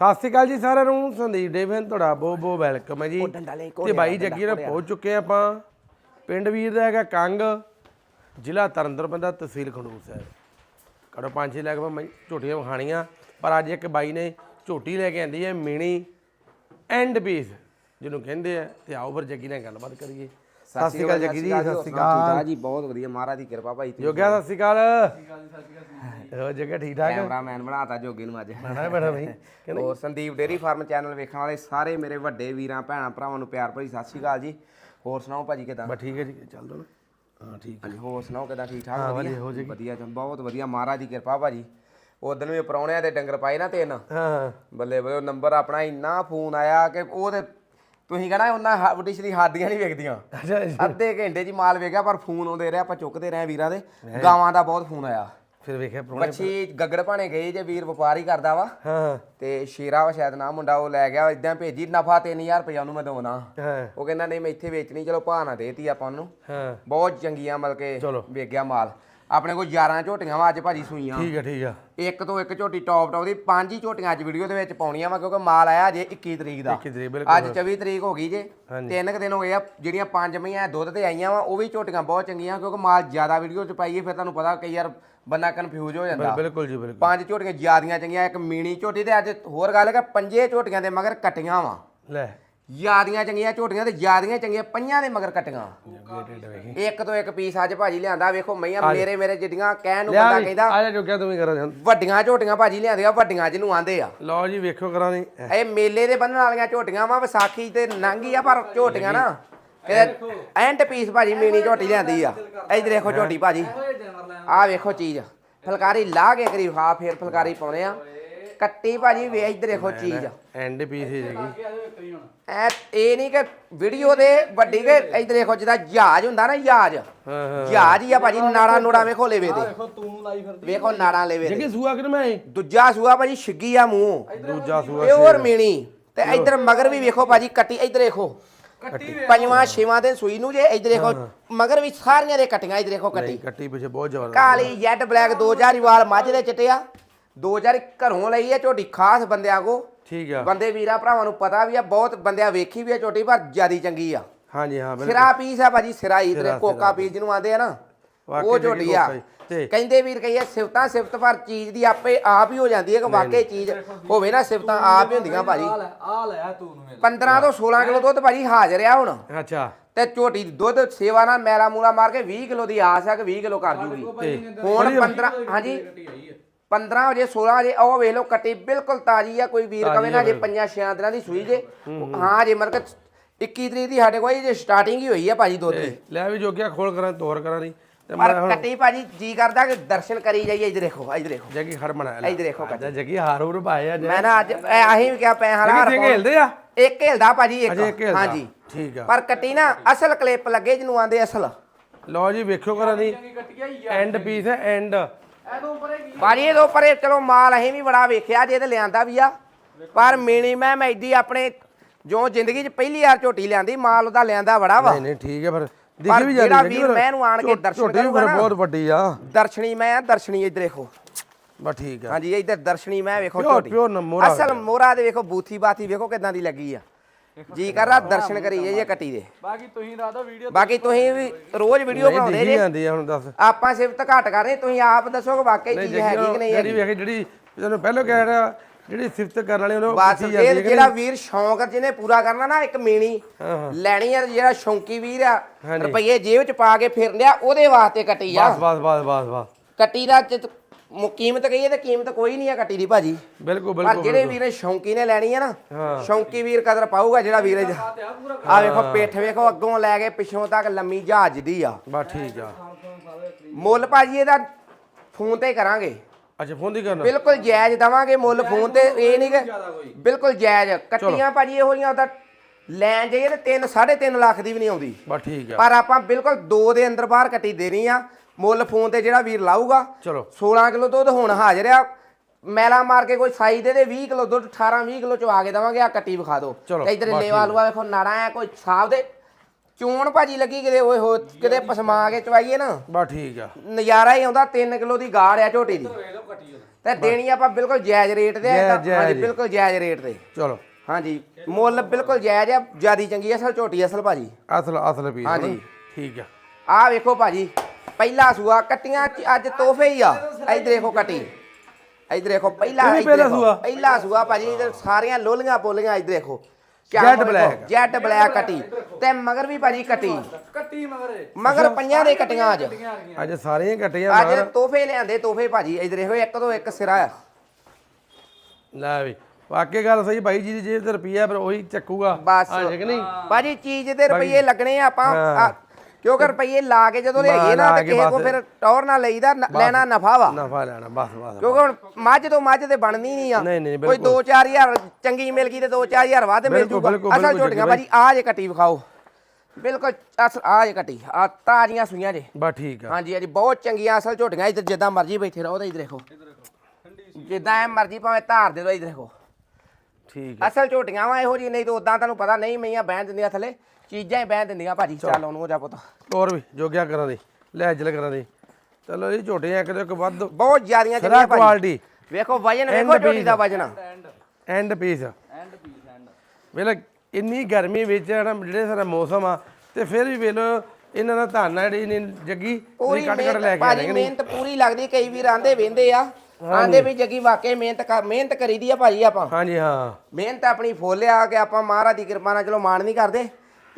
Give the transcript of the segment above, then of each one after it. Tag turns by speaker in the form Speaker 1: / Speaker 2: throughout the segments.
Speaker 1: ਸਤਿ ਸ਼੍ਰੀ ਅਕਾਲ ਜੀ ਸਾਰਿਆਂ ਨੂੰ। ਸੰਦੀਪ ਡੇਵਨ ਤੁਹਾਡਾ ਬਹੁਤ ਬਹੁਤ ਵੈਲਕਮ ਹੈ ਜੀ। ਤੇ ਬਾਈ
Speaker 2: ਦਾ
Speaker 1: ਜੱਗੀ ਨਾਲ ਪਹੁੰਚ ਚੁੱਕੇ ਆਪਾਂ। ਪਿੰਡ ਵੀਰ ਦਾ ਹੈਗਾ ਕੰਗ ਜ਼ਿਲ੍ਹਾ ਤਰਨਤਾਰਨ ਪੈਂਦਾ ਤਹਿਸੀਲ ਖਡੂਰ ਸਾਹਿਬ। ਕੜੋ ਪੰਜ ਛੇ ਲੈ ਕੇ ਮੈਂ ਝੋਟੀਆਂ ਵਿਖਾਣੀਆਂ ਪਰ ਅੱਜ ਇੱਕ ਬਾਈ ਨੇ ਝੋਟੀ ਲੈ ਕੇ ਆਂਦੀ ਹੈ ਮਿਣੀ ਐਂਡ ਪੀਸ ਜਿਹਨੂੰ ਕਹਿੰਦੇ ਆ। ਤੇ ਆਓ ਫਿਰ ਜੱਗੀ ਨਾਲ ਗੱਲਬਾਤ ਕਰੀਏ। ਸਤਿ ਸ਼੍ਰੀ ਅਕਾਲ ਜੱਗੀ ਜੀ ਸਤਿ ਸ਼੍ਰੀ ਅਕਾਲ
Speaker 2: ਜੀ ਬਹੁਤ ਵਧੀਆ ਮਹਾਰਾਜ ਦੀ ਕਿਰਪਾ ਭਾਈ ਤੁਸੀਂ
Speaker 1: ਜੋਗਿਆ ਸਤਿ ਸ਼੍ਰੀ ਅਕਾਲ। ਹੋ ਜੱਗਾ ਠੀਕ ਠਾਕ?
Speaker 2: ਕੈਮਰਾਮੈਨ ਬਣਾਤਾ ਜੋਗੇ ਨੂੰ ਅੱਜ।
Speaker 1: ਬਣਾ ਬਣਾ ਬਈ।
Speaker 2: ਹੋਰ ਸੰਦੀਪ ਡੇਰੀ ਫਾਰਮ ਚੈਨਲ ਵੇਖਣ ਵਾਲੇ ਸਾਰੇ ਮੇਰੇ ਵੱਡੇ ਵੀਰਾਂ ਭੈਣਾਂ ਭਰਾਵਾਂ ਨੂੰ ਪਿਆਰ ਭਰੀ ਸਤਿ ਸ਼੍ਰੀ ਅਕਾਲ ਜੀ। ਹੋਰ ਸੁਣਾਓ ਭਾਜੀ ਕਿਦਾਂ?
Speaker 1: ਬਸ ਠੀਕ ਹੈ ਜੀ ਚੱਲ ਦੋ ਨਾ। ਹਾਂ ਠੀਕ
Speaker 2: ਹਾਂਜੀ ਹੋਰ ਸੁਣਾਓ ਕਿਦਾਂ ਠੀਕ
Speaker 1: ਹਾਂ,
Speaker 2: ਠਾਕ
Speaker 1: ਵਧੀਆ, ਹੋ
Speaker 2: ਵਧੀਆ ਵਧੀਆ ਜੀ ਬਹੁਤ ਵਧੀਆ ਮਹਾਰਾਜ ਦੀ ਕਿਰਪਾ ਭਾਜੀ। ਉਦੋਂ ਵੀ ਪਰੌਣਿਆਂ ਦੇ ਡੰਗਰ ਪਾਏ ਨਾ ਤਿੰਨ।
Speaker 1: ਹਾਂ।
Speaker 2: ਬੱਲੇ ਬੱਲੇ ਨੰਬਰ ਆਪਣਾ ਇੰਨਾ ਫੋਨ ਆਇਆ ਕਿ ਉਹ ਤੇ ਤੁਸੀਂ ਕਹਣਾ ਉਹਨਾਂ ਵੱਡੀ ਸ਼ਰੀ ਹਾਦੀਆਂ ਨਹੀਂ ਵੇਖਦੀਆਂ।
Speaker 1: ਅੱਛਾ।
Speaker 2: ਅੱਧੇ ਘੰਟੇ 'ਚ ਹੀ ਮਾਲ ਵੇਖਿਆ ਪਰ ਫੋਨ ਆਉਂਦੇ ਰਹੇ ਆਪਾਂ ਚੁੱਕਦੇ ਰਹੇ ਵੀਰਾਂ ਦੇ। ਗਾਵਾਂ ਦਾ ਬਹੁਤ ਫੋਨ ਆਇਆ।
Speaker 1: ਫਿਰ ਵੇਖਿਆ ਪ੍ਰੋਣੇ
Speaker 2: ਮੱਛੀ ਗੱਗੜ ਭਾਣੇ ਗਏ ਜੇ ਵੀਰ ਵਪਾਰੀ ਕਰਦਾ ਵਾ।
Speaker 1: ਹਾਂ
Speaker 2: ਤੇ ਸ਼ੇਰਾ ਵਾ ਸ਼ਾਇਦ ਨਾ ਮੁੰਡਾ ਉਹ ਲੈ ਗਿਆ ਇਦਾਂ ਭੇਜੀ ਨਫਾ 3000 ਰੁਪਇਆ ਉਹਨੂੰ ਮੈਂ ਦਵਾਉਣਾ
Speaker 1: ਹਾਂ।
Speaker 2: ਉਹ ਕਹਿੰਦਾ ਨਹੀਂ ਮੈਂ ਇੱਥੇ ਵੇਚਣੀ ਚਲੋ ਭਾਅ ਨਾ ਦੇਤੀ ਆਪਾਂ ਉਹਨੂੰ
Speaker 1: ਹਾਂ।
Speaker 2: ਬਹੁਤ ਚੰਗੀਆਂ ਮਤਲਬ ਕਿ ਗਿਆ ਮਾਲ। ਆਪਣੇ ਕੋਲ 11 ਝੋਟੀਆਂ ਵਾ ਅੱਜ ਭਾਜੀ ਸੂਈਆਂ।
Speaker 1: ਠੀਕ ਹੈ ਠੀਕ ਹੈ
Speaker 2: ਇੱਕ ਤੋਂ ਇੱਕ ਝੋਟੀ ਟੌਪ ਟੌਪ ਦੀ ਪੰਜ ਹੀ ਝੋਟੀਆਂ ਅੱਜ ਵੀਡੀਓ ਦੇ ਵਿੱਚ ਪਾਉਣੀਆਂ ਵਾ ਕਿਉਂਕਿ ਮਾਲ ਆਇਆ ਜੇ 21 ਤਰੀਕ ਦਾ।
Speaker 1: 21 ਤਰੀਕ, ਬਿਲਕੁਲ।
Speaker 2: ਅੱਜ 24 ਤਰੀਕ ਹੋ ਗਈ ਜੇ। ਤਿੰਨ ਕੁ ਦਿਨ ਹੋ ਗਏ ਆ ਜਿਹੜੀਆਂ ਪੰਜ ਮਹੀਆਂ ਦੁੱਧ ਤੇ ਆਈਆਂ ਵਾ ਉਹ ਵੀ ਝੋਟੀਆਂ ਬਹੁਤ ਚੰਗੀਆਂ ਕਿਉਂਕਿ ਮਾਲ ਜ਼ਿਆਦਾ ਵੀਡੀਓ 'ਚ ਪਾਈਏ ਫਿਰ ਤੁਹਾਨੂੰ ਪਤਾ ਕਈ ਵਾਰ ਬੰਦਾ ਕਨਫਿਊਜ਼ ਹੋ ਜਾਂਦਾ।
Speaker 1: ਬਿਲਕੁਲ ਜੀ ਬਿਲਕੁਲ।
Speaker 2: ਪੰਜ ਝੋਟੀਆਂ ਜ਼ਿਆਦੀਆਂ ਚੰਗੀਆਂ ਇੱਕ ਮੀਣੀ ਝੋਟੀ ਤੇ ਅੱਜ ਹੋਰ ਗੱਲ ਹੈ ਕਿ ਪੰਜੇ ਝੋਟੀਆਂ ਦੇ ਮਗਰ ਕੱਟੀਆਂ ਵਾ।
Speaker 1: ਲੈ।
Speaker 2: ਜ਼ਿਆਦੀਆਂ ਚੰਗੀਆਂ ਝੋਟੀਆਂ ਤੇ ਜ਼ਿਆਦੀਆਂ ਚੰਗੀਆਂ ਪਈਆਂ ਦੇ ਮਗਰ ਕੱਟੀਆਂ। ਇੱਕ ਤੋਂ ਇੱਕ ਪੀਸ ਅੱਜ ਭਾਜੀ ਲਿਆਂਦਾ ਵੇਖੋ ਮਈਆਂ ਮੇਰੇ ਮੇਰੇ ਜਿੱਡੀਆਂ ਕਹਿਣ ਨੂੰ ਬੰਦਾ ਕਹਿੰਦਾ
Speaker 1: ਆ ਜਾ ਜੋਗਿਆ ਤੂੰ ਵੀ ਕਰਾ
Speaker 2: ਵੱਡੀਆਂ ਝੋਟੀਆਂ ਭਾਜੀ ਲਿਆਂਦੀਆਂ ਵੱਡੀਆਂ ਜਿਹਨੂੰ ਆਂਦੇ ਆ।
Speaker 1: ਲਓ ਜੀ ਵੇਖੋ ਕਰਾਂ ਦੀ।
Speaker 2: ਇਹ ਮੇਲੇ ਦੇ ਬੰਨਣ ਵਾਲੀਆਂ ਝੋਟੀਆਂ ਵਾ ਵਿਸਾਖੀ ਤੇ ਨੰਗੀ ਆ ਪਰ ਝੋਟੀਆਂ ਨਾ। ਇਹ ਐਂਡ ਪੀਸ ਭਾਜੀ ਮੀਣੀ ਝੋਟੀ ਲਿਆਂਦੀ ਆ। ਇੱਧਰ ਦੇਖੋ ਝੋਟੀ ਭਾਜੀ। ਆਹ ਵੇਖੋ ਚੀਜ਼। ਫਲਕਾਰੀ ਲਾ ਕੇ ਕਰੀ ਹਾਂ ਫੇਰ ਫਲਕਾਰੀ ਪਾਉਣੇ ਆ। ਕੱਟੀ ਭਾਜੀ ਵੇ ਇੱਧਰ ਦੇਖੋ ਚੀਜ਼।
Speaker 1: ਐਂਡ ਪੀਸ ਹੀ ਜਗੀ
Speaker 2: ਐ ਇਹ ਨਹੀਂ ਕਿ ਵੀਡੀਓ ਦੇ ਵੱਡੀ ਕਿ ਇੱਧਰ ਦੇਖੋ ਜਿਹਦਾ ਜਹਾਜ਼ ਹੁੰਦਾ ਨਾ ਜਹਾਜ਼।
Speaker 1: ਹਾਂ ਹਾਂ।
Speaker 2: ਜਹਾਜ਼ ਹੀ ਆ ਭਾਜੀ ਨਾੜਾ ਨੂੜਾ ਵੇਖੋ ਲੇਵੇ ਤੇ। ਵੇਖੋ ਨਾੜਾ ਲੇਵੇ ਤੇ।
Speaker 1: ਜੱਗੇ ਸੂਆ ਕਿ ਮੈਂ?
Speaker 2: ਦੂਜਾ ਸੂਆ ਭਾਜੀ ਛਿੱਗੀ ਆ ਮੂੰਹ।
Speaker 1: ਦੂਜਾ ਸੂਆ
Speaker 2: ਪਿਓਰ ਮੀਣੀ। ਤੇ ਇੱਧਰ ਮਗਰ ਵੀ ਵੇਖੋ ਭਾਜੀ ਕੱਟੀ ਇੱਧਰ ਦੇਖੋ। ਪੰਜਵਾਂ ਛੇਵਾਂ ਦਿਨ ਸੂਈ ਨੂੰ ਜੇ ਇੱਧਰ ਦੇਖੋ ਮਗਰ ਵੀ ਸਾਰੀਆਂ ਦੇ ਕੱਟੀਆਂ ਇੱਧਰ ਦੇਖੋ ਕੱਟੀ।
Speaker 1: ਕੱਟੀ ਪਿੱਛੇ ਬਹੁਤ ਜ਼ਬਰਦਸਤ
Speaker 2: ਕਾਲੀ ਜੈਟ ਬਲੈਕ 2000 ਹੀ ਵਾਲ ਮੱਝ ਦੇ ਚਿੱਟਿਆ 2000 ਘਰੋਂ ਲਈ ਹੈ ਝੋਟੀ ਖਾਸ ਬੰਦਿਆਂ ਕੋ।
Speaker 1: ਠੀਕ ਆ।
Speaker 2: ਬੰਦੇ ਵੀਰਾਂ ਭਰਾਵਾਂ ਨੂੰ ਪਤਾ ਵੀ ਆ ਬਹੁਤ ਬੰਦਿਆਂ ਵੇਖੀ ਵੀ ਆ ਝੋਟੀ ਪਰ ਜਿਆਦੀ ਚੰਗੀ ਆ।
Speaker 1: ਹਾਂਜੀ ਹਾਂ ਬਿਲਕੁਲ।
Speaker 2: ਸਿਰਾ ਪੀਸ ਆ ਭਾਜੀ ਸਿਰਾ ਹੀ
Speaker 1: ਸਿਰਾ,
Speaker 2: ਤੇ ਕੋਕਾ ਪੀਸ ਜਿਹਨੂੰ ਆਂਦੇ ਆ ਨਾ ਉਹ ਝੋਟੀ ਆ।
Speaker 1: ਹੀ।
Speaker 2: ਕਹਿੰਦੇ ਵੀਰ ਕਹੀਏ ਸਿਫਤਾਂ ਸਿਫਤ ਪਰ ਚੀਜ਼ ਦੀ ਆਪੇ ਆਪ ਹੀ ਹੋ ਜਾਂਦੀ ਹੈ ਕਿ ਵਾਕਈ ਚੀਜ਼ ਹੋਵੇ ਨਾ ਸਿਫਤਾਂ ਆਪ ਹੀ ਹੁੰਦੀਆਂ ਭਾਜੀ।
Speaker 3: ਆ ਲੈ ਤੂੰ ਨੂੰ
Speaker 2: 15 ਤੋਂ 16 ਕਿਲੋ ਦੁੱਧ ਭਾਜੀ ਹਾਜ਼ਰ ਆ ਹੁਣ।
Speaker 1: ਅੱਛਾ।
Speaker 2: ਤੇ ਝੋਟੀ ਦੁੱਧ ਸੇਵਾ ਨਾਲ ਮੈਲਾ ਮੂਲਾ ਮਾਰ ਕੇ 20 ਕਿਲੋ ਦੀ ਆਸ ਆ ਕਿ 20 ਕਿਲੋ ਕਰ ਜੂਗੀ। ਹੁਣ 15 ਹਾਂਜੀ। 15 ਵਜੇ 16 ਵਜੇ ਉਹ ਵੇਖ ਲਓ ਕੱਟੀ ਬਿਲਕੁਲ ਤਾਜੀ ਆ ਕੋਈ ਵੀਰ ਕਵੇ ਨਾ ਜੇ ਪੰਜਾਂ ਛਿਆਂ ਦਿਨਾਂ ਦੀ ਸੂਈ ਜੇ। ਹਾਂ ਜੇ ਮਤਲਬ ਕਿ 21 ਤਰੀਕ ਦੀ ਸਾਡੇ ਕੋਲ ਜੇ ਸਟਾਰਟਿੰਗ ਹੀ ਹੋਈ ਆ ਭਾਜੀ ਦੁੱਧ ਦੀ।
Speaker 1: ਲੈ ਵੀ ਜੋਗਿਆ ਖੋਲ ਕਰਾਂ ਤੋਰ ਕਰਾਂ ਤੇ
Speaker 2: ਪਰ
Speaker 1: ਮੈਂ ਹੁਣ
Speaker 2: ਕੱਟੀ ਭਾਜੀ ਜੀ ਕਰਦਾ ਕਿ ਦਰਸ਼ਨ ਕਰੀ ਜਾਈਏ ਇੱਧਰ ਦੇਖੋ ਇੱਧਰ ਦੇਖੋ।
Speaker 1: ਜੱਗੀ ਬਣਾ ਲੈ।
Speaker 2: ਇੱਧਰ ਦੇਖੋ
Speaker 1: ਅੱਛਾ ਜੱਗੀ ਹਾਰ ਹੂਰ ਪਾਏ ਆ
Speaker 2: ਮੈਂ ਨਾ ਅੱਜ ਆਹੀ ਵੀ ਕਿਹਾ ਪੈ ਹਾਲਾ
Speaker 1: ਜੱਗੀ ਸਿੰਘ ਹਿਲਦੇ ਆ?
Speaker 2: ਇੱਕ ਹਿਲਦਾ ਭਾਜੀ
Speaker 1: ਇੱਕ।
Speaker 2: ਹਾਂਜੀ।
Speaker 1: ਠੀਕ ਆ।
Speaker 2: ਪਰ ਕੱਟੀ ਨਾ ਅਸਲ ਕਲਿੱਪ ਲੱਗੇ ਜਿਹਨੂੰ ਆਂਦੇ ਅਸਲ।
Speaker 1: ਲਓ ਜੀ ਵੇਖੋ ਕਰਾਂ ਦੀ। ਐਂਡ ਪੀਸ ਹੈ ਐਂਡ
Speaker 2: ਭਾਜੀ ਇਹ ਤੋਂ ਪਰੇ ਚਲੋ ਮਾਲ ਅਸੀਂ ਵੀ ਬੜਾ ਵੇਖਿਆ ਜੇ ਤੇ ਲਿਆਂਦਾ ਵੀ ਆ। ਪਰ ਮੀਣੀ ਮੈਂ ਮੈਂ ਐਡੀ ਆਪਣੇ ਜੋ ਜ਼ਿੰਦਗੀ 'ਚ ਪਹਿਲੀ ਵਾਰ ਝੋਟੀ ਲਿਆਂਦੀ ਮਾਲ ਉਹਦਾ ਲਿਆਂਦਾ ਬੜਾ ਵਾ।
Speaker 1: ਨਹੀਂ ਨਹੀਂ ਠੀਕ ਹੈ ਪਰ ਦਿਖੀ ਵੀ
Speaker 2: ਜਿਹੜਾ
Speaker 1: ਜਾਂਦੀ
Speaker 2: ਵੀਰ ਮੈਂ ਨੂੰ ਆਣ ਕੇ ਦਰਸ਼ਨ
Speaker 1: ਝੋਟੀ ਵੀ
Speaker 2: ਕਰੂਗਾ
Speaker 1: ਫਿਰ
Speaker 2: ਨਾ।
Speaker 1: ਬਹੁਤ ਵੱਡੀ ਆ।
Speaker 2: ਦਰਸ਼ਨੀ ਮੈਂ ਆ ਦਰਸ਼ਨੀ ਇੱਧਰ ਦੇਖੋ
Speaker 1: ਬਸ ਠੀਕ ਆ।
Speaker 2: ਹਾਂਜੀ ਇੱਧਰ ਦਰਸ਼ਨੀ ਮੈਂ ਵੇਖੋ ਝੋਟੀ। ਅਸਲ ਮੋਹਰਾ ਦੇ ਵੇਖੋ ਬੂਥੀ ਬਾਥੀ ਵੇਖੋ ਕਿਦਾਂ ਦੀ ਲੱਗੀ ਆ। ਜੀ ਕਰ ਰਾ ਦਰਸ਼ਨ ਕਰੀ ਜਾਈਏ ਕੱਟੀ ਦੇ।
Speaker 3: ਬਾਕੀ ਤੁਸੀਂ ਰਾਦਾ ਵੀਡੀਓ
Speaker 2: ਬਾਕੀ ਤੁਸੀਂ ਵੀ ਰੋਜ਼ ਵੀਡੀਓ ਬਣਾਉਂਦੇ ਜੇ।
Speaker 1: ਜਾਂਦੀ ਆ ਹੁਣ ਦੱਸ।
Speaker 2: ਆਪਾਂ ਸਿਫਤ ਘੱਟ ਕਰ ਰਹੇ ਤੁਸੀਂ ਆਪ ਦੱਸੋ ਕਿ ਵਾਕਈ ਚੀਜ਼ ਹੈਗੀ ਕਿ ਨਹੀਂ
Speaker 1: ਜਿਹੜੀ
Speaker 2: ਹੈਗੀ?
Speaker 1: ਵੇਖੀ ਜਿਹੜੀ ਤੈਨੂੰ ਪਹਿਲਾਂ ਕਹਿ ਰਿਹਾ ਜਿਹੜੀ ਸਿਫਤ ਕਰਨ ਵਾਲੇ ਉਹਨੂੰ
Speaker 2: ਬਸ ਇਹ ਜਿਹੜਾ ਵੀਰ ਸ਼ੌਂਕ ਜਿਹਨੇ ਪੂਰਾ ਕਰਨਾ ਨਾ ਇੱਕ ਮੀਣੀ। ਲੈਣੀ ਆ ਜਿਹੜਾ ਸ਼ੌਂਕੀ ਵੀਰ ਆ। ਰੁਪਈਏ ਜੇਬ ਚ ਪਾ ਕੇ ਫਿਰਨ ਡਿਆ ਉਹਦੇ ਵਾਸਤੇ ਕੱਟੀ ਆ।
Speaker 1: ਬਸ ਬਸ ਬਸ ਬਸ ਬਸ।
Speaker 2: ਕੱਟੀ ਦਾ ਮੁ- ਕੀਮਤ ਕਹੀਏ ਤੇ ਕੀਮਤ ਕੋਈ ਨਹੀਂ ਆ ਕੱਟੀ ਦੀ ਭਾਜੀ।
Speaker 1: ਬਿਲਕੁਲ
Speaker 2: ਪਰ
Speaker 1: ਬਿਲਕੁਲ
Speaker 2: ਜਿਹੜੇ ਵੀਰ ਨੇ ਸ਼ੌਂਕੀ ਨੇ ਲੈਣੀ ਆ ਨਾ
Speaker 1: ਹਾਂ।
Speaker 2: ਸ਼ੌਂਕੀ ਵੀਰ ਕਦਰ ਪਾਊਗਾ ਜਿਹੜਾ ਵੀਰ ਆ ਵੇਖੋ ਪਿੱਠ ਵੇਖੋ ਅੱਗੋਂ ਲੈ ਕੇ ਪਿੱਛੋਂ ਤੱਕ ਲੰਮੀ ਜਹਾਜ਼ ਦੀ ਆ।
Speaker 1: ਬਸ ਠੀਕ ਆ।
Speaker 2: ਮੁੱਲ ਭਾਜੀ ਇਹਦਾ ਫੋਨ ਤੇ ਕਰਾਂਗੇ।
Speaker 1: ਅੱਛਾ ਫੋਨ ਦੀ ਕਰਨਾ?
Speaker 2: ਬਿਲਕੁਲ ਜਾਇਜ਼ ਦਵਾਂਗੇ ਮੁੱਲ ਫੋਨ ਤੇ ਇਹ ਨਹੀਂ ਕਿ ਬਿਲਕੁਲ ਜਾਇਜ਼। ਕੱਟੀਆਂ ਭਾਜੀ ਇਹੋ ਜਿਹੀਆਂ ਉਹਦਾ ਲੈਣ ਜਾਈਏ ਤੇ 3 3.5 ਲੱਖ ਦੀ ਵੀ ਨਹੀਂ ਆਉਂਦੀ।
Speaker 1: ਬਸ ਠੀਕ ਆ।
Speaker 2: ਪਰ ਆਪਾਂ ਬਿਲਕੁਲ 2 ਦੇ ਅੰਦਰ ਬਾਹਰ ਕੱਟੀ ਦੇਣੀ ਆ। ਮੁੱਲ ਫੋਨ ਤੇ ਜਿਹੜਾ ਵੀਰ ਲਾਊਗਾ
Speaker 1: ਚਲੋ।
Speaker 2: 16 ਕਿਲੋ ਦੁੱਧ ਹੁਣ ਹਾਜ਼ਰ ਆ। ਮੈਲਾ ਮਾਰ ਕੇ ਕੋਈ ਸਾਈ ਦੇ ਦੇ 20 ਕਿਲੋ ਦੁੱਧ 18 20 ਕਿਲੋ ਚ ਆ ਕੇ ਦਵਾਂਗੇ ਆ ਕੱਟੀ ਵਿਖਾ ਦਿਓ। ਤੇ ਇਧਰ ਲੇਵਾ ਲੂਆ ਵੇਖੋ ਨਾੜਾ ਆ ਕੋਈ ਸਾਫ਼ ਦੇ। ਚੋਣ ਭਾਜੀ ਲੱਗੀ ਕਿਤੇ ਓਏ ਹੋ ਕਿਤੇ ਪਸਮਾ ਕੇ ਚਵਾਈਏ ਨਾ।
Speaker 1: ਬਸ ਠੀਕ ਆ।
Speaker 2: ਨਜ਼ਾਰਾ ਹੀ ਆਉਂਦਾ 3 ਕਿਲੋ ਦੀ ਗਾੜ ਆ ਝੋਟੀ ਦੀ। ਤੇ ਦੇਣੀ ਆਪਾਂ ਬਿਲਕੁਲ ਜਾਇਜ਼ ਰੇਟ ਤੇ ਆ ਹਾਂਜੀ। ਬਿਲਕੁਲ ਜਾਇਜ਼ ਰੇਟ ਤੇ।
Speaker 1: ਚਲੋ।
Speaker 2: ਹਾਂਜੀ ਮੁੱਲ ਬਿਲਕੁਲ ਜਾਇਜ਼ ਆ ਜਿਆਦੀ ਚੰਗੀ ਅਸਲ ਝੋਟੀ ਅਸਲ ਭਾਜੀ।
Speaker 1: ਅਸਲ ਅਸਲ ਪੀਸ
Speaker 2: ਹਾਂਜੀ।
Speaker 1: ਠੀਕ ਆ।
Speaker 2: ਆਹ ਵੇਖੋ ਭਾਜੀ। ਪਹਿਲਾ ਸੂਆ ਕੱਟੀਆਂ ਚ ਅੱਜ ਤੋਹਫੇ ਹੀ ਆ। ਇੱਧਰ ਦੇਖੋ ਕੱਟੀ। ਇੱਧਰ ਦੇਖੋ ਪਹਿਲਾ
Speaker 1: ਇਹ ਵੀ ਪਹਿਲਾ ਸੂਆ?
Speaker 2: ਪਹਿਲਾ ਸੂਆ ਭਾਜੀ ਇੱਧਰ ਸਾਰੀਆਂ ਲੋਲੀਆਂ ਪੋਲੀਆਂ ਇੱਧਰ ਦੇਖੋ।
Speaker 1: Z black.
Speaker 2: ਜੈਡ ਬਲੈਕ ਕੱਟੀ। ਤੇ ਮਗਰ ਵੀ ਭਾਜੀ ਕੱਟੀ।
Speaker 3: ਕੱਟੀ ਮਗਰ। ਇਹ।
Speaker 2: ਮਗਰ ਪੰਜਾਂ ਦੇ ਕੱਟੀਆਂ ਅੱਜ।
Speaker 3: ਕੱਟੀਆਂ ਆ ਗਈਆਂ
Speaker 1: ਅੱਜ ਸਾਰੀਆਂ ਕੱਟੀਆਂ
Speaker 2: ਅੱਜ ਤੋਹਫੇ ਲਿਆਂਦੇ ਤੋਹਫੇ ਭਾਜੀ। ਇੱਧਰ ਦੇਖੋ ਇੱਕ ਤੋਂ ਇੱਕ ਸਿਰਾ। ਆ
Speaker 1: ਲੈ ਵੀ ਵਾਕੇ ਗੱਲ ਸਹੀ ਭਾਈ ਜੀ ਦੀ ਜੇਬ ਤੇ ਰੁਪਈਆ ਪਰ ਉਹੀ ਚੱਕੂਗਾ।
Speaker 2: ਬਸ।
Speaker 1: ਹਾਂ ਕਿ ਨਹੀਂ?
Speaker 2: ਭਾਜੀ ਚੀਜ਼ ਦੇ ਰੁਪਈਏ ਲੱਗਣੇ ਆ ਆਪਾਂ। ਆ, ਕਿਉਂਕਿ ਰੁਪਈਏ ਲਾ ਕੇ ਜਦੋਂ
Speaker 1: ਲਾ-
Speaker 2: ਲਿਆਈਏ ਨਾ ਤੇ ਕਿਸੇ ਕੋ। ਫਿਰ ਟੌਰ ਨਾ ਲਈਦਾ ਲੈਣਾ ਨਫਾ ਵਾ।
Speaker 1: ਨਫਾ ਲੈਣਾ ਬਸ ਬਸ
Speaker 2: ਕਿਉਂਕਿ ਹੁਣ ਮੱਝ ਤੋਂ ਮੱਝ ਤੇ ਬਣਨੀ ਨਹੀਂ ਆ। ਕੋਈ
Speaker 1: ਬਿਲਕੁਲ।
Speaker 2: 2-4000 ਚੰਗੀ ਮਿਲ ਗਈ ਤੇ 2-4000 ਵੱਧ ਮਿਲ ਜੂਗਾ। ਅਸਲ ਝੋਟੀਆਂ ਭਾਜੀ ਆ ਜੇ ਕੱਟੀ ਵਿਖਾਓ। ਬਿਲਕੁਲ ਅਸਲ ਆ ਜੇ ਕੱਟੀ ਆ ਤਾਜ਼ੀਆਂ ਸੂਈਆਂ ਜੇ।
Speaker 1: ਬਸ ਠੀਕ ਆ।
Speaker 2: ਹਾਂਜੀ ਹਾਂਜੀ ਬਹੁਤ ਚੰਗੀਆਂ ਅਸਲ ਝੋਟੀਆਂ ਇੱਧਰ ਜਿੱਦਾਂ ਮਰਜ਼ੀ ਬੈਠੇ ਰਹੋ ਤੇ ਇੱਧਰ ਦੇਖੋ। ਜਿੱਦਾਂ ਐ ਮਰਜ਼ੀ ਭਾਵੇਂ ਧਾਰ ਦੇ ਦੋ ਇੱਧਰ ਦੇਖੋ।
Speaker 1: ਠੀਕ
Speaker 2: ਅਸਲ ਝੋਟੀਆਂ ਵਾ ਇਹੋ ਜੀ ਨਹੀਂ ਤਾਂ ਉਦਾਂ ਤੁਹਾਨੂੰ ਪਤਾ ਨਹੀਂ ਮਈਆਂ ਬਹਿਣ ਦਿੰਦੀਆਂ ਥੱਲੇ। ਚੀਜ਼ਾਂ ਹੀ ਬਹਿਣ ਦਿੰਦੀਆਂ ਭਾਜੀ ਚੱਲ। ਉਹਨੂੰ ਹੋ ਜਾ ਪੁੱਤ।
Speaker 1: ਹੋਰ ਵੀ ਜੋਗਿਆ ਕਰਾਂ ਦੀ ਲੈ ਜਲ ਕਰਾਂ ਦੀ। ਚਲੋ ਇਹ ਝੋਟੇ ਇੱਕ ਤੋਂ ਇੱਕ ਵੱਧ
Speaker 2: ਬਹੁਤ ਜ਼ਿਆਦੀਆਂ ਭਾਜੀ।
Speaker 1: ਕੁਆਲਿਟੀ
Speaker 2: ਵੇਖੋ ਵਜਨ ਵੇਖੋ ਝੋਟੀ। ਦਾ ਵਜਨ।
Speaker 3: End
Speaker 1: piece
Speaker 3: end piece end
Speaker 1: ਵੇਲੇ ਇੰਨੀ ਗਰਮੀ ਵਿੱਚ ਨਾ ਜਿਹੜੇ ਸਾਰਾ ਮੌਸਮ ਆ ਤੇ ਫਿਰ ਵੀ ਵੇਲੋ ਇਹਨਾਂ ਦਾ ਧੰਨ ਆ ਜਿਹੜੀ ਇਹਨੇ ਜੱਗੀ
Speaker 2: ਪੂਰੀ
Speaker 1: ਕੱਟ ਕੱਟ ਲੈ ਕੇ ਕਿ ਨਹੀਂ?
Speaker 2: ਮਿਹਨਤ ਪੂਰੀ ਲੱਗਦੀ ਕਈ ਵੀਰ ਆਂਦੇ ਵੇਂਦੇ ਆ। ਆਂਦੇ ਵੀ ਜੱਗੀ ਵਾਕਈ ਮਿਹਨਤ ਕਰ ਮਿਹਨਤ ਕਰੀਦੀ ਆ ਭਾਜੀ ਆਪਾਂ।
Speaker 1: ਹਾਂਜੀ ਹਾਂ।
Speaker 2: ਮਿਹਨਤ ਆਪਣੀ ਫੁੱਲ ਆ ਕਿ ਆਪਾਂ ਮਹਾਰਾਜ ਦੀ ਕਿਰਪਾ ਨਾਲ ਚਲੋ ਮਾਣ ਨਹੀਂ ਕਰਦੇ।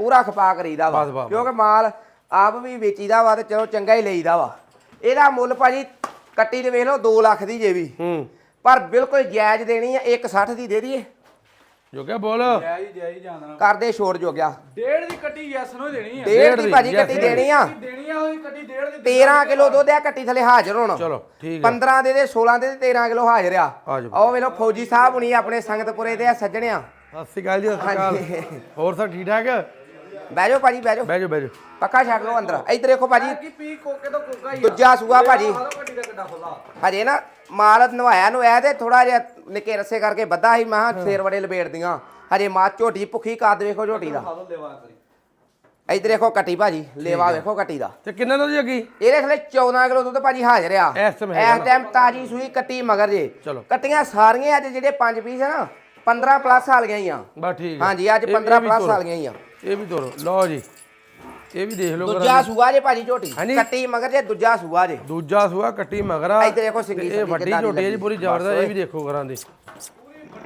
Speaker 2: ਪੂਰਾ ਖਪਾ ਕਰੀਦਾ ਵਾ।
Speaker 1: ਬਸ, ਬਸ, ਬਸ।
Speaker 2: ਕਿਉਂਕਿ ਮਾਲ ਆਪ ਵੀ ਵੇਚੀਦਾ ਵਾ ਤੇ ਚਲੋ ਚੰਗਾ ਹੀ ਲਈਦਾ ਵਾ। ਇਹਦਾ ਮੁੱਲ ਭਾਜੀ ਕੱਟੀ ਦੇ ਵੇਖ ਲਓ 2 ਲੱਖ ਦੀ ਜੇ ਵੀ।
Speaker 1: ਹੂੰ।
Speaker 2: ਪਰ ਬਿਲਕੁਲ ਜਾਇਜ਼ ਦੇਣੀ ਆ 160 ਦੀ ਦੇ ਦਈਏ।
Speaker 1: ਜੋਗਿਆ ਬੋਲ।
Speaker 3: ਜੈ ਜੀ ਜੈ ਜੀ ਜਾਨਣਾ
Speaker 2: ਕਰਦੇ ਛੋੜ ਜੋ ਗਿਆ
Speaker 3: ਡੇਢ ਦੀ ਕੱਟੀ ਯੈਸ ਨੂੰ ਦੇਣੀ ਆ।
Speaker 2: ਡੇਢ ਦੀ
Speaker 1: ਦੀ,
Speaker 2: ਭਾਜੀ
Speaker 1: yes,
Speaker 2: ਕੱਟੀ ਦੇਣੀ ਆ।
Speaker 3: ਦੇਣੀ ਆ ਉਹੀ ਕੱਟੀ ਡੇਢ ਦੀ
Speaker 2: 13 ਕਿਲੋ ਦੁੱਧ ਆ ਕੱਟੀ ਥਲੇ ਹਾਜ਼ਰ ਹੋਣਾ।
Speaker 1: ਚਲੋ ਠੀਕ ਆ।
Speaker 2: 15 ਦੇ ਦੇ 16 ਦੇ ਦੇ 13 ਕਿਲੋ ਹਾਜ਼ਰ ਆ।
Speaker 1: ਆ ਜਾਓ।
Speaker 2: ਆਓ ਵੇਲੋ ਫੌਜੀ ਸਾਹਿਬ ਹੁਣੀ ਆਪਣੇ ਸੰਗਤਪੁਰੇ ਦੇ ਆ ਸੱਜਣਿਆ।
Speaker 1: ਸਤਿ ਸ਼੍ਰੀ ਅਕਾਲ ਜੀ ਸਤਿ ਸ਼੍ਰੀ ਅਕਾਲ।
Speaker 2: ਹਾਂਜੀ।
Speaker 1: ਹੋਰ ਸਭ ਠੀਕ ਠਾਕ?
Speaker 2: ਬਹਿ ਜਾਓ ਭਾਜੀ ਬਹਿ ਜਾਓ।
Speaker 1: ਬਹਿ ਜਾਓ ਬਹਿ ਜਾਓ।
Speaker 2: ਪੱਕਾ ਛੱਡ ਲਓ ਅੰਦਰ। ਇੱਧਰ ਦੇਖੋ ਭਾਜੀ।
Speaker 3: ਕੀ ਪੀ ਕੋਕੇ ਤੋਂ ਕੋਕਾ ਹੀ ਆ।
Speaker 2: ਦੂਜਾ ਸੂਆ ਭਾਜੀ।
Speaker 3: ਦਾ ਕਿੱਡਾ ਖੁੱਲਾ
Speaker 2: ਹਜੇ ਨਾ ਮਾਲ ਨਵਾਇਆ ਨੂੰ ਐ ਤੇ ਥੋੜਾ ਜਿਹਾ ਨਿੱਕੇ ਰਸੇ ਕਰਕੇ ਬੱਧਾ ਸੀ ਮੈਂ ਫੇਰ ਵੜੇ ਲਪੇੜਦੀਆਂ ਹਜੇ ਮਾਂ ਝੋਟੀ ਭੁੱਖੀ ਕੱਦ ਵੇਖੋ ਝੋਟੀ ਦਾ। ਇੱਧਰ ਦੇਖੋ ਕੱਟੀ ਭਾਜੀ ਲੇਵਾ ਵੇਖੋ ਕੱਟੀ ਦਾ।
Speaker 1: ਤੇ ਕਿੰਨਾ ਦਾ ਜੱਗੀ?
Speaker 2: ਇਹਦੇ ਥਲੇ 14 ਕਿਲੋ ਦੁੱਧ ਭਾਜੀ ਹਾਜ਼ਰ ਆ।
Speaker 1: ਇਸ
Speaker 2: ਟਾਈਮ ਤਾਜੀ ਸੂਈ ਕੱਟੀ ਮਗਰ ਜੇ।
Speaker 1: ਚਲੋ।
Speaker 2: ਕੱਟੀਆਂ ਸਾਰੀਆਂ ਅੱਜ ਜਿਹੜੇ ਪੰਜ ਪੀਸ ਆ ਨਾ 15 ਪਲੱਸ ਸਾਲ ਗਈਆਂ ਹੀ ਆ।
Speaker 1: ਬਸ ਠੀਕ ਆ।
Speaker 2: ਹਾਂਜੀ ਅੱਜ
Speaker 1: ਇਹ-
Speaker 2: 15
Speaker 1: ਇਹ ਵੀ
Speaker 2: ਪਲੱਸ। ਸਾਲ ਗਈਆਂ ਆ।
Speaker 1: ਇਹ ਵੀ ਤੋਰੋ ਲਓ ਜੀ। ਇਹ ਵੀ ਦੇਖ ਲਓ
Speaker 2: ਦੂਜਾ
Speaker 1: ਕਰਾਂ
Speaker 2: ਸੂਆ ਜੇ ਭਾਜੀ ਝੋਟੀ। ਕੱਟੀ ਮਗਰ ਜੇ ਦੂਜਾ ਸੂਆ ਜੇ।
Speaker 1: ਦੂਜਾ ਸੂਆ ਕੱਟੀ ਮਗਰਾ।
Speaker 2: ਇੱਧਰ ਦੇਖੋ ਸਿੰਗੀ
Speaker 1: ਇਹ
Speaker 2: ਸਿੰਗੀ
Speaker 1: ਵੱਡੀ
Speaker 2: ਕਿੱਦਾਂ ਦੀ
Speaker 1: ਝੋਟੀ ਹੈ ਜੀ। ਪੂਰੀ ਜ਼ਬਰਦਸਤ। ਇਹ ਵੀ ਦੇਖੋ ਕਰਾਂ ਦੀ।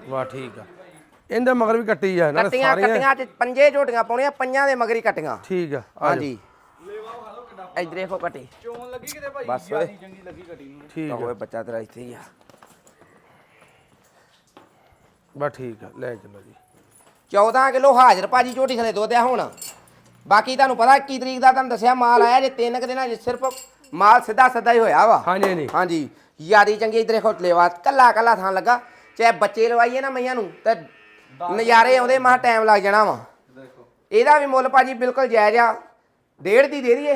Speaker 1: ਵਾਹ ਠੀਕ ਆ। ਇਹਦੇ ਮਗਰ ਵੀ ਕੱਟੀ ਆ ਨਾਲੇ
Speaker 2: ਕੱਟੀਆਂ
Speaker 1: ਸਾਰੀਆਂ।
Speaker 2: ਕੱਟੀਆਂ ਚ ਪੰਜੇ ਝੋਟੀਆਂ ਪਾਉਣੀਆਂ ਪੰਜਾਂ ਦੇ ਮਗਰ ਹੀ ਕੱਟੀਆਂ।
Speaker 1: ਠੀਕ ਆ ਆ ਜਾਓ।
Speaker 2: ਹਾਂਜੀ। ਇੱਧਰ ਦੇਖੋ ਕੱਟੀ।
Speaker 3: ਚੋਣ ਲੱਗੀ ਕਿਤੇ ਭਾਈ
Speaker 2: ਬਸ ਓਏ।
Speaker 3: ਚੰਗੀ ਲੱਗੀ ਕੱਟੀ ਨੂੰ
Speaker 1: ਠੀਕ ਆ।
Speaker 2: ਓਏ ਬੱਚਾ ਤੇਰਾ ਇੱਥੇ ਹੀ ਆ।
Speaker 1: ਬਸ ਠੀਕ ਆ। ਲੈ ਚੱਲੋ ਜੀ।
Speaker 2: 14 ਕਿਲੋ ਹਾਜ਼ਰ ਭਾਜੀ ਝੋਟੀ ਥਲੇ ਦੁੱਧ ਆ ਹੁਣ। ਬਾਕੀ ਤੁਹਾਨੂੰ ਪਤਾ 21 ਤਰੀਕ ਦਾ ਤੁਹਾਨੂੰ ਦੱਸਿਆ ਮਾਲ ਆਇਆ ਜੇ ਤਿੰਨ ਕੁ ਦਿਨਾਂ 'ਚ ਸਿਰਫ ਮਾਲ ਸਿੱਧਾ ਸਿੱਧਾ ਹੀ ਹੋਇਆ ਵਾ।
Speaker 1: ਹਾਂਜੀ ਹਾਂਜੀ।
Speaker 2: ਹਾਂਜੀ। ਯਾਰੀ ਚੰਗੀ ਇਧਰ ਦੇਖੋ ਲੇਵਾ ਕੱਲਾ ਕੱਲਾ ਥਾਂ ਲੱਗਾ। ਚਾਹੇ ਬੱਚੇ ਲਵਾਈਏ ਨਾ ਮਈਆਂ ਨੂੰ ਤੇ ਨਜ਼ਾਰੇ ਆਉਂਦੇ ਮਾ ਟਾਈਮ ਲੱਗ ਜਾਣਾ ਵਾ।
Speaker 3: ਦੇਖੋ।
Speaker 2: ਇਹਦਾ ਵੀ ਮੁੱਲ ਭਾਜੀ ਬਿਲਕੁਲ ਜਾਇਜ਼ ਆ। ਡੇਢ ਦੀ ਦੇ ਦਈਏ?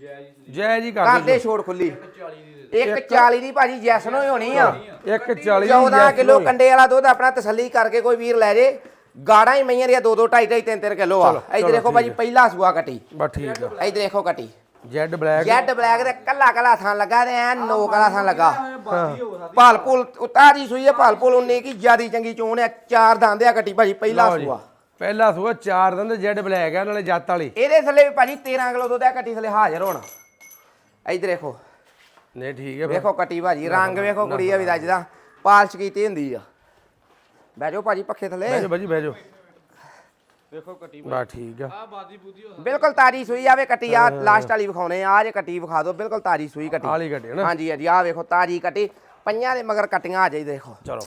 Speaker 3: ਜੈ ਜੀ
Speaker 1: ਜੈ ਜੀ ਕਰ
Speaker 2: ਦੇ ਛੋੜ ਖੁੱਲੀ।
Speaker 3: 40 ਦੀ ਦੇ
Speaker 2: ਇੱਕ 40 ਦੀ ਭਾਜੀ ਜੈਸ ਨੂੰ ਹੀ ਹੋਣੀ ਆ।
Speaker 1: ਇੱਕ 40
Speaker 2: 14 ਕਿਲੋ ਕੰਡੇ ਵਾਲਾ ਦੁੱਧ ਆਪਣਾ ਤਸੱਲੀ ਕਰਕੇ ਕੋਈ ਵੀਰ ਲੈ ਜੇ। ਗਾੜਾਂ ਹੀ ਮਈਆਂ ਦੀਆਂ 2 2 2.5 2.5 3 3 ਕਿਲੋ ਆ। ਇੱਧਰ ਦੇਖੋ ਭਾਜੀ ਪਹਿਲਾ ਸੂਆ ਕੱਟੀ।
Speaker 1: ਬਸ ਠੀਕ ਆ।
Speaker 2: ਇੱਧਰ ਦੇਖੋ ਕੱਟੀ।
Speaker 1: Z black.
Speaker 2: ਜੈਡ ਬਲੈਕ ਦੇ ਕੱਲਾ ਕੱਲਾ ਥਾਂ ਲੱਗਾ ਤੇ ਐ ਨੋਕ ਵਾਲਾ ਥਾਂ ਲੱਗਾ।
Speaker 3: ਹੋ
Speaker 2: ਭਾਲਪੁਲ ਉਤਾਰੀ ਸੂਈ ਹੈ ਭਾਲਪੁਲ ਉਨੇ ਕੀ ਜਿਆਦੀ ਚੰਗੀ ਚੋਣ ਆ ਚਾਰ ਦੰਦ ਆ ਕੱਟੀ ਭਾਜੀ ਪਹਿਲਾ। ਸੂਆ।
Speaker 1: ਪਹਿਲਾ ਸੂਆ ਚਾਰ ਦਿਨ ਜੈਡ ਬਲੈਕ ਆ ਨਾਲੇ ਜੱਤ ਵਾਲੀ।
Speaker 2: ਇਹਦੇ ਥੱਲੇ ਵੀ ਭਾਜੀ 13 ਕਿਲੋ ਦੁੱਧ ਆ ਕੱਟੀ ਥੱਲੇ ਹਾਜ਼ਰ ਹੋਣਾ। ਇੱਧਰ ਦੇਖੋ।
Speaker 1: ਨਹੀਂ ਠੀਕ ਹੈ।
Speaker 2: ਵੇਖੋ ਕੱਟੀ ਭਾਜੀ ਰੰਗ ਵੇਖੋ ਕੁੜੀ ਆ ਵੀ ਦਾ। ਪਾਲਿਸ਼ ਕੀਤੀ ਹੁੰਦੀ ਆ। ਬਹਿ ਜਾਓ ਭਾਜੀ ਪੱਖੇ ਥੱਲੇ।
Speaker 1: ਬਹਿ ਜਾਓ ਬਾਜੀ ਬਹਿ ਜਾਓ।
Speaker 3: ਵੇਖੋ ਕੱਟੀ
Speaker 1: ਬਸ ਠੀਕ ਆ।
Speaker 3: ਆ ਬਾਦੀ ਬੂਦੀ ਹੋ
Speaker 2: ਬਿਲਕੁਲ ਤਾਜੀ ਸੂਈ ਆਵੇ ਕੱਟੀ ਆ ਲਾਸਟ ਵਾਲੀ ਵਿਖਾਉਣੇ ਆ ਜੇ ਕੱਟੀ ਵਿਖਾ ਦਿਓ ਬਿਲਕੁਲ ਤਾਜੀ ਸੂਈ ਕੱਟੀ।
Speaker 1: ਆਲੀ ਕੱਟੀ ਹੈ ਨਾ।
Speaker 2: ਹਾਂਜੀ ਹਾਂਜੀ ਆ ਵੇਖੋ ਤਾਜੀ ਕੱਟੀ। ਪੰਜਾਂ ਦੇ ਮਗਰ ਕੱਟੀਆਂ ਆ ਜਾਈ ਦੇਖੋ।
Speaker 1: ਚਲੋ।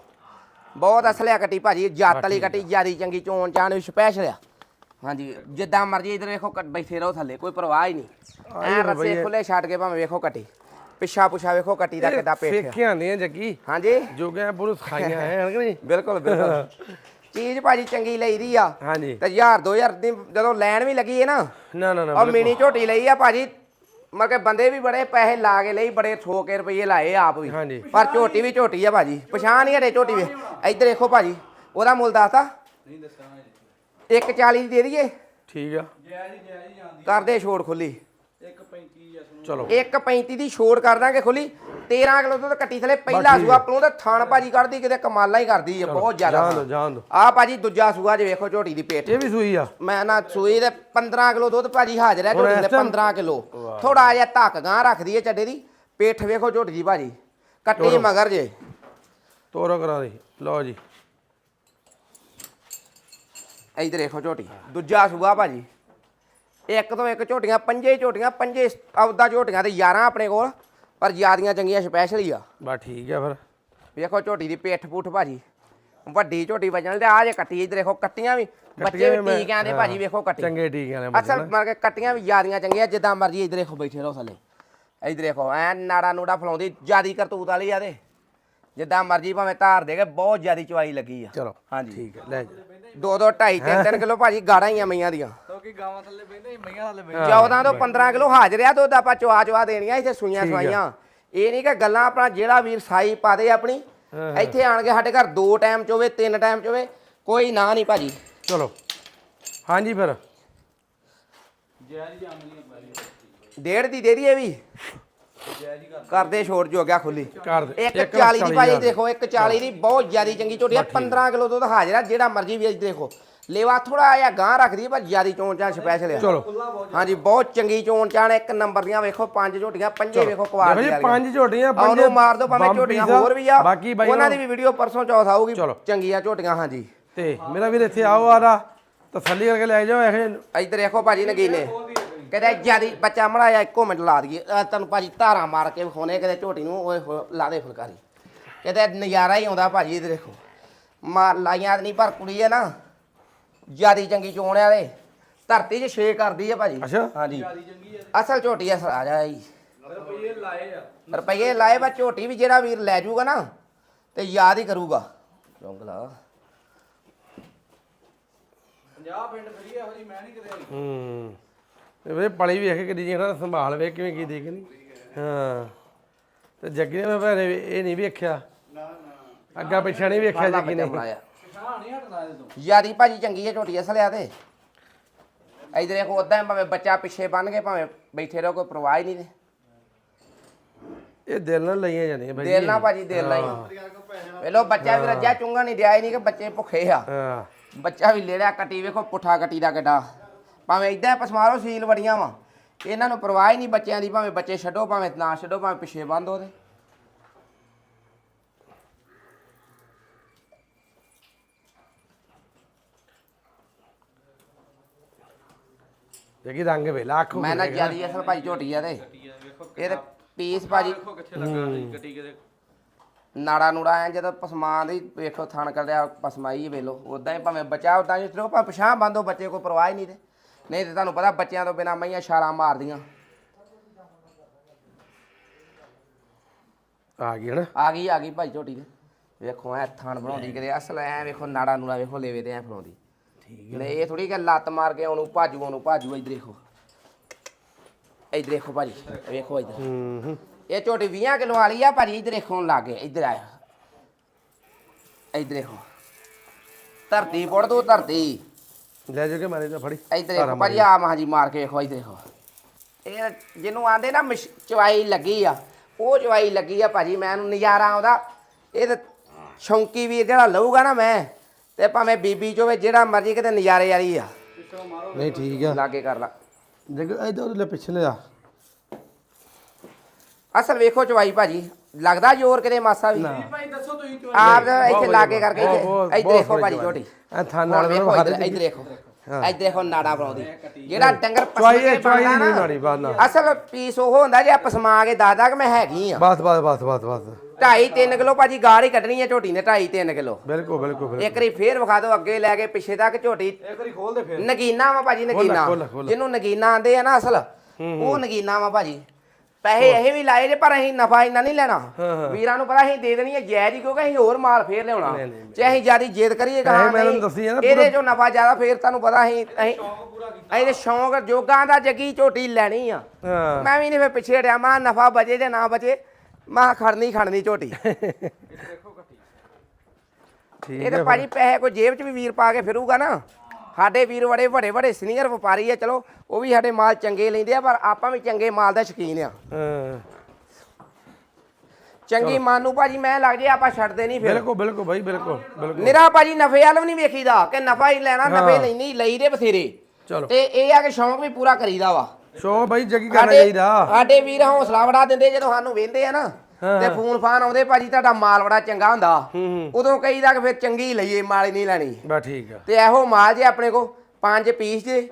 Speaker 2: ਬਹੁਤ ਅਸਲਿਆ ਕੱਟੀ ਭਾਜੀ ਜੱਤ ਵਾਲੀ ਕੱਟੀ ਜਿਆਦੀ ਚੰਗੀ ਚੋਣ ਚਾਣ ਵੀ ਸਪੈਸ਼ਲ ਆ। ਹਾਂਜੀ ਜਿੱਦਾਂ ਮਰਜ਼ੀ ਇਧਰ ਵੇਖੋ ਬੈਠੇ ਰਹੋ ਥੱਲੇ ਕੋਈ ਪਰਵਾਹ ਹੀ ਨਹੀਂ। ਐ ਰਸੇ ਖੁੱਲੇ ਛੱਡ ਕੇ ਭਾਵੇਂ ਵੇਖੋ ਕੱਟੀ। ਪਿੱਛਾ ਪੁੱਛਾ ਵੇਖੋ ਕੱਟੀ ਦਾ ਕਿੱਦਾਂ ਪੇਠ ਆ।
Speaker 1: ਫੇਖੀਆਂ ਆਂਦੀਆਂ ਜੱਗੀ।
Speaker 2: ਹਾਂਜੀ।
Speaker 1: ਜੋ ਕਿ ਪੁਰੂ ਖਾਈਆਂ ਹੈ ਹਨ ਕਿ ਨਹੀਂ?
Speaker 2: ਬਿਲਕੁਲ ਬਿਲਕੁਲ। ਚੀਜ਼ ਭਾਜੀ ਚੰਗੀ ਲਈਦੀ ਆ।
Speaker 1: ਹਾਂਜੀ।
Speaker 2: ਤੇ 1000 2000 ਦੀ ਜਦੋਂ ਲੈਣ ਵੀ ਲੱਗੀ ਹੈ ਨਾ
Speaker 1: ਨਾ ਨਾ ਨਾ
Speaker 2: ਉਹ ਮਿੰਨੀ ਝੋਟੀ ਲਈ ਆ ਭਾਜੀ ਮਰ ਕੇ ਬੰਦੇ ਵੀ ਬੜੇ ਪੈਸੇ ਲਾ ਕੇ ਲਈ ਬੜੇ ਠੋ ਕੇ ਰੁਪਏ ਲਾਏ ਆਪ ਵੀ।
Speaker 1: ਹਾਂਜੀ।
Speaker 2: ਪਰ ਝੋਟੀ ਵੀ ਝੋਟੀ ਆ ਭਾਜੀ। ਪਛਾਣ ਹੀ ਹਟੇ ਝੋਟੀ ਵੀ। ਇੱਧਰ ਦੇਖੋ ਭਾਜੀ ਉਹਦਾ ਮੁੱਲ ਦੱਸਤਾ।
Speaker 3: ਨਹੀਂ ਦੱਸਣਾ ਜੀ।
Speaker 2: 140 ਦੀ ਦੇ ਦਈਏ।
Speaker 1: ਠੀਕ ਆ।
Speaker 3: ਜੈ ਜੀ ਜੈ ਜੀ ਜਾਂਦੀ
Speaker 2: ਕਰਦੇ ਛੋੜ ਖੁੱਲੀ।
Speaker 3: 135 ਜਸ ਨੂੰ
Speaker 1: ਚਲੋ।
Speaker 2: 1.35 ਦੀ ਛੋੜ ਕਰ ਦਾਂਗੇ ਖੁੱਲੀ। 13 ਕਿਲੋ ਦੁੱਧ ਕੱਟੀ ਥਲੇ ਪਹਿਲਾ ਸੂਆ ਪਲੋਂ ਤੇ ਥਣ ਭਾਜੀ ਕੱਢਦੀ ਕਿਤੇ ਕਮਾਲਾਂ ਹੀ ਕਰਦੀ ਆ ਬਹੁਤ ਜ਼ਿਆਦਾ।
Speaker 1: ਜਾਣ ਦੋ ਜਾਣ ਦੋ।
Speaker 2: ਆ ਭਾਜੀ ਦੂਜਾ ਸੂਆ ਜੇ ਵੇਖੋ ਝੋਟੀ ਦੀ ਪੇਟ।
Speaker 1: ਇਹ ਵੀ ਸੂਈ ਆ।
Speaker 2: ਮੈਂ ਨਾ ਸੂਈ ਦੇ 15 ਕਿਲੋ ਦੁੱਧ ਭਾਜੀ ਹਾਜ਼ਰ ਹੈ ਝੋਟੀ ਦੇ
Speaker 1: time-
Speaker 2: 15 ਕਿਲੋ। ਥੋੜਾ ਜਿਹਾ ਧੱਕ ਗਾਂ ਰੱਖਦੀ ਹੈ ਚੱਡੇ ਦੀ। ਪੇਠ ਵੇਖੋ ਝੋਟੀ ਦੀ ਭਾਜੀ। ਕੱਟੀ ਮਗਰ ਜੇ।
Speaker 1: ਤੋਰੋ ਕਰਾ ਦੇ। ਲਓ ਜੀ।
Speaker 2: ਇਧਰ ਦੇਖੋ ਝੋਟੀ। ਦੂਜਾ ਸੂਆ ਭਾਜੀ। ਇੱਕ ਤੋਂ ਇੱਕ ਝੋਟੀਆਂ ਪੰਜੇ ਝੋਟੀਆਂ ਪੰਜੇ ਆਪਦਾ ਝੋਟੀਆਂ ਤੇ 11 ਆਪਣੇ ਕੋਲ ਪਰ ਜਿਆਦੀਆਂ ਚੰਗੀਆਂ ਸਪੈਸ਼ਲ ਹੀ ਆ।
Speaker 1: ਬਸ ਠੀਕ ਆ ਫਿਰ।
Speaker 2: ਵੇਖੋ ਝੋਟੀ ਦੀ ਪੇਠ ਪੁੱਠ ਭਾਜੀ ਵੱਡੀ ਝੋਟੀ ਵਜਣ ਤੇ ਆ ਜੇ ਕੱਟੀ ਇਧਰ ਦੇਖੋ ਕੱਟੀਆਂ ਵੀ ਬੱਚੇ ਵੀ ਟੀਕਿਆਂ ਦੇ ਭਾਜੀ ਵੇਖੋ ਕੱਟੀ।
Speaker 1: ਚੰਗੇ ਟੀਕਿਆਂ ਬੱਚੇ
Speaker 2: ਅਸਲ ਮਾਰ ਕੇ ਕੱਟੀਆਂ ਵੀ ਜਿਆਦੀਆਂ ਚੰਗੀਆਂ ਜਿੱਦਾਂ ਮਰਜ਼ੀ ਇਧਰ ਦੇਖੋ ਬੈਠੇ ਰਹੋ ਥੱਲੇ। ਇਧਰ ਦੇਖੋ ਐ ਨਾੜਾ ਨੂੜਾ ਫਲਾਉਂਦੀ ਜਿਆਦੀ ਕਰਤੂਤ ਵਾਲੀ ਆ ਦੇ ਜਿੱਦਾਂ ਮਰਜ਼ੀ ਭਾਵੇਂ ਧਾਰ ਦੇ ਕੇ ਬਹੁਤ ਜਿਆਦੀ ਚਵਾਈ ਲੱਗੀ ਆ।
Speaker 1: ਚਲੋ
Speaker 2: ਹਾਂਜੀ।
Speaker 1: ਠੀਕ ਹੈ ਲੈ ਜਾ
Speaker 2: ਦੋ ਦੋ ਢਾਈ ਤਿੰਨ ਤਿੰਨ ਕਿਲੋ ਭਾਜੀ ਗਾੜਾਂ ਹੀ ਆ ਮਈਆਂ ਦੀਆਂ।
Speaker 3: ਗਾਵਾਂ ਥੱਲੇ ਬੈਠੇ ਹੀ ਮਈਆਂ ਥੱਲੇ ਬੈਠੇ
Speaker 2: 14 ਤੋਂ 15 ਕਿਲੋ ਹਾਜ਼ਰ ਆ ਦੁੱਧ ਆਪਾਂ ਚਵਾ ਚਵਾ ਦੇਣੀਆਂ ਇੱਥੇ ਸੂਈਆਂ ਸਵਾਈਆਂ। ਇਹ ਨਹੀਂ ਕਿ ਗੱਲਾਂ ਆਪਣਾ ਜਿਹੜਾ ਵੀਰ ਸਾਈ ਪਾ ਦੇ ਆਪਣੀ ਇੱਥੇ ਆਣ ਕੇ ਸਾਡੇ ਘਰ ਦੋ ਟਾਈਮ ਚ ਹੋਵੇ ਤਿੰਨ ਟਾਈਮ ਚ ਹੋਵੇ ਕੋਈ ਨਾ ਨਹੀਂ ਭਾਜੀ।
Speaker 1: ਚਲੋ। ਹਾਂਜੀ ਫਿਰ।
Speaker 2: ਡੇਢ ਦੀ ਦੇ ਦਈਏ ਵੀ। ਕਰਦੇ ਛੋੜ ਜੋ ਗਿਆ ਖੁੱਲੀ।
Speaker 1: ਕਰ ਦੇ।
Speaker 2: ਇੱਕ
Speaker 1: ਇੱਕ
Speaker 2: 40 ਦੀ ਭਾਜੀ। ਦੇਖੋ ਇੱਕ 40 ਦੀ ਬਹੁਤ ਜ਼ਿਆਦੀ ਚੰਗੀ ਝੋਟੀ ਆ 15 ਕਿਲੋ ਦੁੱਧ ਹਾਜ਼ਰ ਆ ਜਿਹੜਾ ਮਰਜ਼ੀ ਵੀ ਦੇਖੋ। ਲੇਵਾ ਥੋੜਾ ਜਿਹਾ ਗਾਂ ਰੱਖਦੀ ਪਰ ਜ਼ਿਆਦੀ ਚੋਣ ਚਾਣ ਸਪੈਸ਼ਲ ਆ।
Speaker 1: ਚਲੋ।
Speaker 2: ਹਾਂਜੀ ਬਹੁਤ ਚੰਗੀ ਚੋਣ ਚਾਣ ਇੱਕ ਨੰਬਰ ਦੀਆਂ ਵੇਖੋ ਪੰਜ ਝੋਟੀਆਂ ਪੰਜੇ ਵੇਖੋ ਕੁਆਰ ਦੀਆਂ
Speaker 1: ਪੰਜ ਝੋਟੀਆਂ ਪੰਜ
Speaker 2: ਉਹਨੂੰ ਮਾਰ ਦੋ ਭਾਵੇਂ ਝੋਟੀਆਂ ਹੋਰ ਵੀ ਆ। ਉਹਨਾਂ ਦੀ ਵੀ ਵੀਡੀਓ ਪਰਸੋਂ ਚੌਥ ਆਊਗੀ। ਚੰਗੀਆਂ ਝੋਟੀਆਂ ਹਾਂਜੀ।
Speaker 1: ਤੇ ਮੇਰਾ ਵੀਰ ਇੱਥੇ ਆਓ ਆਰਾ ਤਸੱਲੀ ਕਰਕੇ ਲੈ ਜਾਓ ਇਹ
Speaker 2: ਇੱਧਰ ਦੇਖੋ ਭਾਜੀ ਨਗੀਨੇ। ਕਹਿੰਦਾ ਜਿਆਦੀ ਬੱਚਾ ਮੜਾਇਆ ਇੱਕੋ ਮਿੰਟ ਲਾ ਦਈਏ। ਤੁਹਾਨੂੰ ਭਾਜੀ ਧਾਰਾਂ ਮਾਰ ਕੇ ਵਿਖਾਉਣੇ ਕਿਤੇ ਝੋਟੀ ਨੂੰ ਓਏ ਹੋਏ ਲਾ ਦੇ ਫੁਲਕਾਰੀ। ਕਹਿੰਦਾ ਨਜ਼ਾਰਾ ਹੀ ਆਉਂਦਾ ਭਾਜੀ ਇੱਧਰ ਦੇਖੋ। ਮਾਰ ਲਾਈਆਂ ਨਹੀਂ ਪਰ ਕੁੜੀ ਹੈ ਨਾ। ਜਿਆਦੀ ਚੰਗੀ ਚੋਣ ਆ ਦੇ ਧਰਤੀ 'ਚ ਛੇ ਕਰਦੀ ਹੈ ਭਾਜੀ।
Speaker 1: ਅੱਛਾ।
Speaker 2: ਹਾਂਜੀ। ਅਸਲ ਝੋਟੀ ਅਸਲ ਆ ਜਾ ਜੀ।
Speaker 3: ਰੁਪਏ ਲਾਏ ਆ।
Speaker 2: ਰੁਪਈਏ ਲਾਏ ਬਾ ਝੋਟੀ ਵੀ ਜਿਹੜਾ ਵੀਰ ਲੈ ਜਾਊਗਾ ਨਾ ਤੇ ਯਾਦ ਹੀ ਕਰੂਗਾ। ਚੌਂਕਲਾ
Speaker 3: 50 ਪਿੰਡ ਫਰੀ ਇਹੋ ਜੀ ਮੈਂ ਨਹੀਂ ਕਿਤੇ ਆਈ।
Speaker 1: ਹੂੰ। ਇਹ ਵੇ ਪਲੀ ਵੇਖ ਕੇ ਕਿਦੀ ਜਿਹੜਾ ਸੰਭਾਲ ਵੇਖ ਕਿਵੇਂ ਕੀ ਦੇਖ ਨਹੀਂ ਹਾਂ। ਤੇ ਜੱਗੀ ਨੇ ਮੈਂ ਇਹ ਨਹੀਂ ਵੇਖਿਆ। ਨਾ ਨਾ। ਅੱਗਾ ਪਿੱਛਾ ਨਹੀਂ ਵੇਖਿਆ ਜੱਗੀ ਨੇ।
Speaker 2: ਬਣਾਇਆ
Speaker 3: ਪਛਾਣ ਨਹੀਂ ਹਟਦਾ ਇਹਦੇ ਤੋਂ?
Speaker 2: ਯਾਰੀ ਭਾਜੀ ਚੰਗੀ ਹੈ ਝੋਟੀ ਅਸਲਿਆ ਤੇ। ਇਧਰ ਦੇਖੋ ਉਦਾਂ ਭਾਵੇਂ ਬੱਚਾ ਪਿੱਛੇ ਬੰਨ ਕੇ ਭਾਵੇਂ ਬੈਠੇ ਰਹੋ ਕੋਈ ਪਰਵਾਹ ਹੀ ਨਹੀਂ ਤੇ।
Speaker 1: ਇਹ ਦਿਲ ਨਾਲ ਲਈਆਂ ਜਾਂਦੀਆਂ ਬਾਈ
Speaker 2: ਦਿਲ ਨਾ ਭਾਜੀ ਦਿਲ ਨਾਲ ਹੀ। ਵੇਲੋ ਬੱਚਾ ਵੀ ਰੱਜਾ ਚੁੰਗਾ ਨਹੀਂ ਦਿਆ ਹੀ ਨਹੀਂ ਕਿ ਬੱਚੇ ਭੁੱਖੇ ਆ।
Speaker 1: ਹਾਂ।
Speaker 2: ਬੱਚਾ ਵੀ ਲੇੜਿਆ ਕੱਟੀ ਵੇਖੋ ਪੁੱਠਾ ਕੱਟੀ ਦਾ ਗੱਡਾ ਭਾਵੇਂ ਇਦਾਂ ਪਸਮਾਰੋ ਸੀਲ ਬੜੀਆਂ ਵਾ। ਇਹਨਾਂ ਨੂੰ ਪਰਵਾਹ ਹੀ ਨਹੀਂ ਬੱਚਿਆਂ ਦੀ ਭਾਵੇਂ ਬੱਚੇ ਛੱਡੋ ਭਾਵੇਂ ਨਾ ਛੱਡੋ ਭਾਵੇਂ ਪਿੱਛੇ ਬੰਦ ਉਹਦੇ
Speaker 1: ਜੱਗੀ ਰੰਗ ਵੇਲਾ ਅੱਖ
Speaker 2: ਮੈਂ ਨਾ ਜਿਆਦੀ ਅਸਲ ਭਾਜੀ ਝੋਟੀ ਆ ਤੇ। ਇਹ ਪੀਸ ਭਾਜੀ।
Speaker 3: ਵੇਖੋ ਕਿੱਥੇ ਲੱਗਾ ਸੀ ਗੱਡੀ ਕਿਤੇ।
Speaker 2: ਨਾੜਾ ਨੂੜਾ ਐ ਜਦੋਂ ਪਸਮਾਨ ਦੀ ਵੇਖੋ ਥਣ ਕਰਦਿਆ ਪਸਮਾਈ ਵੇਲੋ ਉਦਾਂ ਹੀ ਭਾਵੇਂ ਬੱਚਾ ਉਦਾਂ ਜਿਸ ਤਰ੍ਹਾਂ ਭਾਵੇਂ ਪਛਾਂ ਬੰਦੋ ਬੱਚੇ ਕੋਈ ਪਰਵਾਹ ਹੀ ਨਹੀਂ ਤੇ। ਨਹੀਂ ਤੇ ਤੁਹਾਨੂੰ ਪਤਾ ਬੱਚਿਆਂ ਤੋਂ ਬਿਨਾ ਮਈਆਂ ਛਾਲਾਂ ਮਾਰਦੀਆਂ।
Speaker 1: ਆ ਗਈ ਹਨਾ?
Speaker 2: ਆ ਗਈ ਆ ਗਈ ਭਾਈ ਝੋਟੀ ਦੇ ਵੇਖੋ ਐ ਥਣ ਬਣਾਉਂਦੀ ਕਿਤੇ ਅਸਲ ਐ ਵੇਖੋ ਨਾੜਾ ਨੂੜਾ ਵੇਖੋ ਲੇਵੇ ਤੇ ਐ ਫਲਾਉਂਦੀ। ਠੀਕ ਹੈ ਇਹ ਥੋੜੀ ਕਿ ਲੱਤ ਮਾਰ ਕੇ ਉਹਨੂੰ ਭਾਜੂ ਉਹਨੂੰ ਭਾਜੂ ਇੱਧਰ ਦੇਖੋ। ਇੱਧਰ ਦੇਖੋ ਭਾਜੀ ਵੇਖੋ ਇੱਧਰ।
Speaker 1: ਹੂੰ। ਹੂੰ
Speaker 2: ਇਹ ਝੋਟੀ 20 ਕਿਲੋ ਵਾਲੀ ਆ ਭਾਜੀ ਇੱਧਰ ਦੇਖੋ ਲਾਗੇ ਇੱਧਰ ਆਇਆ ਇੱਧਰ ਦੇਖੋ। ਧਰਤੀ ਪੁੱਟ ਦੋ ਧਰਤੀ।
Speaker 1: ਲੈ ਜਾ ਕੇ ਮਾਰੇ ਤਾਂ ਫੜੀ।
Speaker 2: ਇੱਧਰ ਦੇਖੋ ਭਾਜੀ ਆ ਮਹਾਜੀ ਮਾਰ ਕੇ ਵੇਖੋ ਇੱਧਰ ਦੇਖੋ। ਇਹ ਜਿਹਨੂੰ ਆਂਦੇ ਨਾ ਮਸ਼- ਚਵਾਈ ਲੱਗੀ ਆ ਉਹ ਚਵਾਈ ਲੱਗੀ ਆ ਭਾਜੀ ਮੈਨੂੰ ਨਜ਼ਾਰਾ ਆਉਂਦਾ। ਇਹ ਤੇ ਸ਼ੌਂਕੀ ਵੀਰ ਜਿਹੜਾ ਲਊਗਾ ਨਾ ਮੈਂ ਤੇ ਭਾਵੇਂ ਬੀਬੀ ਚੋਵੇ ਜਿਹੜਾ ਮਰਜ਼ੀ ਕਿਤੇ ਨਜ਼ਾਰੇ ਵਾਲੀ ਆ।
Speaker 1: ਨਹੀਂ ਠੀਕ ਆ।
Speaker 2: ਲਾਗੇ ਕਰ ਲਾ।
Speaker 1: ਜੱਗ ਇਧਰ ਲੈ ਪਿਛਲੇ ਆ।
Speaker 2: ਅਸਲ ਵੇਖੋ ਚਵਾਈ ਭਾਜੀ ਲੱਗਦਾ ਜ਼ੋਰ ਕਿਤੇ ਮਾਸਾ ਵੀ?
Speaker 3: ਭਾਈ ਦੱਸੋ ਤੁਸੀਂ ਕਿਉਂ
Speaker 2: ਆਪ ਇੱਥੇ ਲਾਗੇ ਕਰਕੇ ਇੱਥੇ ਇੱਧਰ ਦੇਖੋ ਭਾਜੀ
Speaker 1: ਥਾਨ
Speaker 2: ਹੁਣ
Speaker 1: ਨਾਲ
Speaker 2: ਵੇਖੋ ਇੱਧਰ ਇੱਧਰ ਦੇਖੋ। ਇੱਧਰ ਦੇਖੋ ਨਾੜਾ ਬਣਾਉਂਦੀ। ਜਿਹੜਾ ਡੰਗਰ
Speaker 1: ਚਵਾਈ ਇਹ ਨਹੀਂ
Speaker 2: ਅਸਲ ਪੀਸ ਉਹ ਹੁੰਦਾ ਜੇ ਪਸਮਾ ਕੇ ਦਾਦਾ ਕਿ ਮੈਂ ਹੈਗੀ ਆ।
Speaker 1: ਬਸ ਬਸ ਬਸ ਬਸ ਬਸ।
Speaker 2: 2.5 3 ਕਿਲੋ ਭਾਜੀ ਗਾੜ ਹੀ ਕੱਢਣੀ ਹੈ ਝੋਟੀ ਨੇ 2.5 3 ਕਿਲੋ।
Speaker 1: ਬਿਲਕੁਲ ਬਿਲਕੁਲ ਬਿਲਕੁਲ।
Speaker 2: ਇੱਕ ਵਾਰੀ ਫੇਰ ਵਿਖਾ ਦਿਓ ਅੱਗੇ ਲੈ ਕੇ ਪਿੱਛੇ ਤੱਕ ਝੋਟੀ।
Speaker 3: ਇੱਕ ਵਾਰੀ ਖੋਲ ਦੇ ਫਿਰ।
Speaker 2: ਨਗੀਨਾ ਵਾ ਭਾਜੀ ਨਗੀਨਾ।
Speaker 1: ਖੋਲ, ਖੋਲ।
Speaker 2: ਜਿਹਨੂੰ ਨਗੀਨਾ ਆਂਦੇ ਆ ਨਾ ਅਸਲ ਉਹ ਨਗੀਨਾ ਵਾ ਭਾਜੀ। ਪੈਸੇ ਇਹ ਵੀ ਲਾਏ ਜੇ ਪਰ ਅਸੀਂ ਨਫਾ ਇੰਨਾ ਨਹੀਂ ਲੈਣਾ। ਵੀਰਾਂ ਨੂੰ ਪਤਾ ਅਸੀਂ ਦੇ ਦੇਣੀ ਹੈ ਜਾਇਜ਼ ਹੀ ਕਿਉਂਕਿ ਅਸੀਂ ਹੋਰ ਮਾਲ ਫੇਰ ਲਿਆਉਣਾ।
Speaker 1: ਨਹੀਂ, ਨਹੀਂ,
Speaker 2: ਜੇ ਅਸੀਂ ਜਿਆਦੀ ਜਿੱਦ ਕਰੀਏ
Speaker 1: ਪੈਸੇ
Speaker 2: ਕਹਾਂ
Speaker 1: ਮੈਂ ਤੁਹਾਨੂੰ ਦੱਸੀ ਆ ਨਾ,
Speaker 2: ਇਹਦੇ
Speaker 1: ਪੂਰਾ-
Speaker 2: ਚੋਂ ਨਫਾ ਜ਼ਿਆਦਾ ਫੇਰ ਤੁਹਾਨੂੰ ਪਤਾ ਅਸੀਂ ਅਸੀਂ ਅਸੀਂ ਤੇ ਸ਼ੌਂਕ ਜੋਗਾਂ ਦਾ ਜੱਗੀ ਝੋਟੀ ਲੈਣੀ ਆ।
Speaker 1: ਹਾਂ।
Speaker 2: ਮੈਂ ਵੀ ਨਹੀਂ ਫੇਰ ਪਿੱਛੇ ਹਟਿਆ ਮੈਂ ਨਫਾ ਬਚੇ ਜਾਂ ਨਾ ਬਚੇ। ਮੈਂ ਖੜਨੀ ਖੜਨੀ ਝੋਟੀ।
Speaker 1: ਠੀਕ
Speaker 2: ਇਹ
Speaker 1: ਹੈ
Speaker 2: ਤਾਂ ਭਾਜੀ ਪੈਸੇ ਕੋਈ ਜੇਬ 'ਚ ਵੀ ਵੀਰ ਪਾ ਕੇ ਫਿਰੂਗਾ ਨਾ। ਸਾਡੇ ਵੀਰ ਬੜੇ ਵੱਡੇ ਵੱਡੇ ਸੀਨੀਅਰ ਵਪਾਰੀ ਆ ਚਲੋ ਉਹ ਵੀ ਸਾਡੇ ਮਾਲ ਚੰਗੇ ਲੈਂਦੇ ਆ ਪਰ ਆਪਾਂ ਵੀ ਚੰਗੇ ਮਾਲ ਦਾ ਸ਼ੌਕੀਨ ਆ।
Speaker 1: ਹਾਂ।
Speaker 2: ਚੰਗੀ ਮਾਨ ਨੂੰ ਭਾਜੀ ਮੈਂ ਲੱਗ ਜੇ ਆਪਾਂ ਛੱਡਦੇ ਨਹੀਂ ਫਿਰ।
Speaker 1: ਬਿਲਕੁਲ ਬਿਲਕੁਲ ਬਾਈ ਬਿਲਕੁਲ ਬਿਲਕੁਲ।
Speaker 2: ਨਿਰਾ ਭਾਜੀ ਨਫੇ ਵਾਲ ਵੀ ਨਹੀਂ ਵੇਖੀਦਾ ਕਿ ਨਫਾ ਹੀ ਲੈਣਾ ਨਫੇ
Speaker 1: ਹਾਂ।
Speaker 2: ਲੈਣੀ ਲਈ ਦੇ ਬਥੇਰੇ।
Speaker 1: ਚਲੋ।
Speaker 2: ਤੇ ਇਹ ਆ ਕਿ ਸ਼ੌਂਕ ਵੀ ਪੂਰਾ ਕਰੀਦਾ ਵਾ।
Speaker 1: ਸ਼ੌਂਕ ਬਾਈ ਜੱਗੀ ਕਰਨਾ
Speaker 2: ਸਾਡੇ
Speaker 1: ਚਾਹੀਦਾ।
Speaker 2: ਸਾਡੇ ਵੀਰ ਹੌਸਲਾ ਬੜਾ ਦਿੰਦੇ ਜਦੋਂ ਸਾਨੂੰ ਵੇਂਦੇ ਆ ਨਾ
Speaker 1: ਹਾਂ।
Speaker 2: ਤੇ ਫੋਨ ਫਾਨ ਆਉਂਦੇ ਭਾਜੀ ਤੁਹਾਡਾ ਮਾਲ ਬੜਾ ਚੰਗਾ ਹੁੰਦਾ।
Speaker 1: ਹੂੰ ਹੂੰ।
Speaker 2: ਉਦੋਂ ਕਹੀਦਾ ਕਿ ਫਿਰ ਚੰਗੀ ਲਈਏ ਮਾਲ ਹੀ ਨਹੀਂ ਲੈਣੀ।
Speaker 1: ਬਸ ਠੀਕ ਆ।
Speaker 2: ਤੇ ਇਹੋ ਮਾਲ ਜੇ ਆਪਣੇ ਕੋ ਪੰਜ ਪੀਸ ਜੇ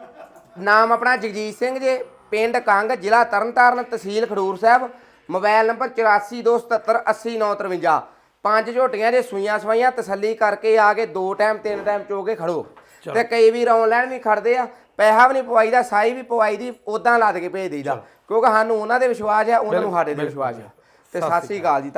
Speaker 2: ਨਾਮ ਆਪਣਾ ਜਗਜੀਤ ਸਿੰਘ ਜੇ ਪਿੰਡ ਕੰਗ ਜ਼ਿਲ੍ਹਾ ਤਰਨਤਾਰਨ ਤਹਿਸੀਲ ਖਡੂਰ ਸਾਹਿਬ ਮੋਬਾਈਲ ਨੰਬਰ 8427780953 ਪੰਜ ਝੋਟੀਆਂ ਜੇ ਸੂਈਆਂ ਸਵਾਈਆਂ ਤਸੱਲੀ ਕਰਕੇ ਆ ਕੇ ਦੋ ਟਾਈਮ ਤਿੰਨ ਟਾਈਮ ਚੋ ਕੇ ਖੜੋ। ਤੇ ਕਈ ਵੀਰ ਆਨਲਾਈਨ ਵੀ ਖੜਦੇ ਆ ਪੈਸਾ ਵੀ ਨਹੀਂ ਪਵਾਈਦਾ ਸਾਈ ਵੀ ਪਵਾਈ ਦੀ ਉਦਾਂ ਲੱਦ ਕੇ ਭੇਜ ਦੇਈਦਾ। ਕਿਉਂਕਿ ਸਾਨੂੰ ਉਹਨਾਂ ਦੇ ਵਿਸ਼ਵਾਸ ਆ ਉਹਨਾਂ ਨੂੰ ਸਾਡੇ ਤੇ ਵਿਸ਼ਵਾਸ ਆ। ਤੇ ਸਤਿ ਸ੍ਰੀ ਅਕਾਲ। ਜੀ